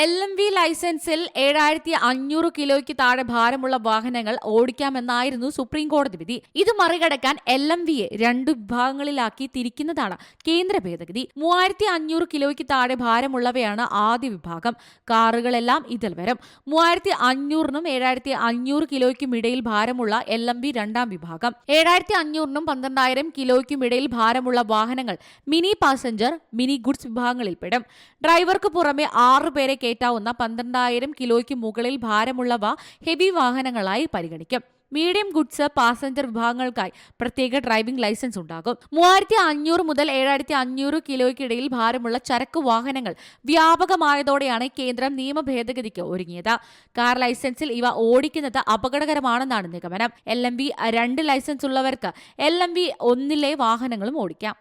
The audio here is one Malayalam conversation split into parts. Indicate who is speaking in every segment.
Speaker 1: എൽ എം വി ലൈസൻസിൽ ഏഴായിരത്തി അഞ്ഞൂറ് കിലോയ്ക്ക് താഴെ ഭാരമുള്ള വാഹനങ്ങൾ ഓടിക്കാമെന്നായിരുന്നു സുപ്രീം കോടതി വിധി. ഇത് മറികടക്കാൻ എൽ എം വിയെ രണ്ട് വിഭാഗങ്ങളിലാക്കി തിരിക്കുന്നതാണ് കേന്ദ്ര ഭേദഗതി. മൂവായിരത്തി അഞ്ഞൂറ് കിലോയ്ക്ക് താഴെ ഭാരമുള്ളവയാണ് ആദ്യ വിഭാഗം. കാറുകളെല്ലാം ഇതിൽ വരും. മൂവായിരത്തി അഞ്ഞൂറിനും ഏഴായിരത്തി അഞ്ഞൂറ് കിലോയ്ക്കും ഇടയിൽ ഭാരമുള്ള എൽ എം വി രണ്ടാം വിഭാഗം. ഏഴായിരത്തി അഞ്ഞൂറിനും പന്ത്രണ്ടായിരം കിലോയ്ക്കും ഇടയിൽ ഭാരമുള്ള വാഹനങ്ങൾ മിനി പാസഞ്ചർ മിനി ഗുഡ്സ് വിഭാഗങ്ങളിൽ പെടും ഡ്രൈവർക്ക് പുറമെ ആറ് പേരെ കയറ്റാവുന്ന പന്ത്രണ്ടായിരം കിലോയ്ക്ക് മുകളിൽ ഭാരമുള്ളവ ഹെവി വാഹനങ്ങളായി പരിഗണിക്കും. മീഡിയം ഗുഡ്സ് പാസഞ്ചർ വിഭാഗങ്ങൾക്കായി പ്രത്യേക ഡ്രൈവിംഗ് ലൈസൻസ് ഉണ്ടാകും. മൂവായിരത്തി അഞ്ഞൂറ് മുതൽ ഏഴായിരത്തി അഞ്ഞൂറ് കിലോയ്ക്കിടയിൽ ഭാരമുള്ള ചരക്ക് വാഹനങ്ങൾ വ്യാപകമായതോടെയാണ് കേന്ദ്രം നിയമ ഭേദഗതിക്ക് ഒരുങ്ങിയത്. കാർ ലൈസൻസിൽ ഇവ ഓടിക്കുന്നത് അപകടകരമാണെന്നാണ് നിഗമനം. എൽ എം വി രണ്ട് ലൈസൻസ് ഉള്ളവർക്ക് എൽ എം വി ഒന്നിലെ വാഹനങ്ങളും ഓടിക്കാം.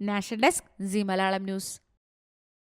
Speaker 1: National desk Zee Malayalam news.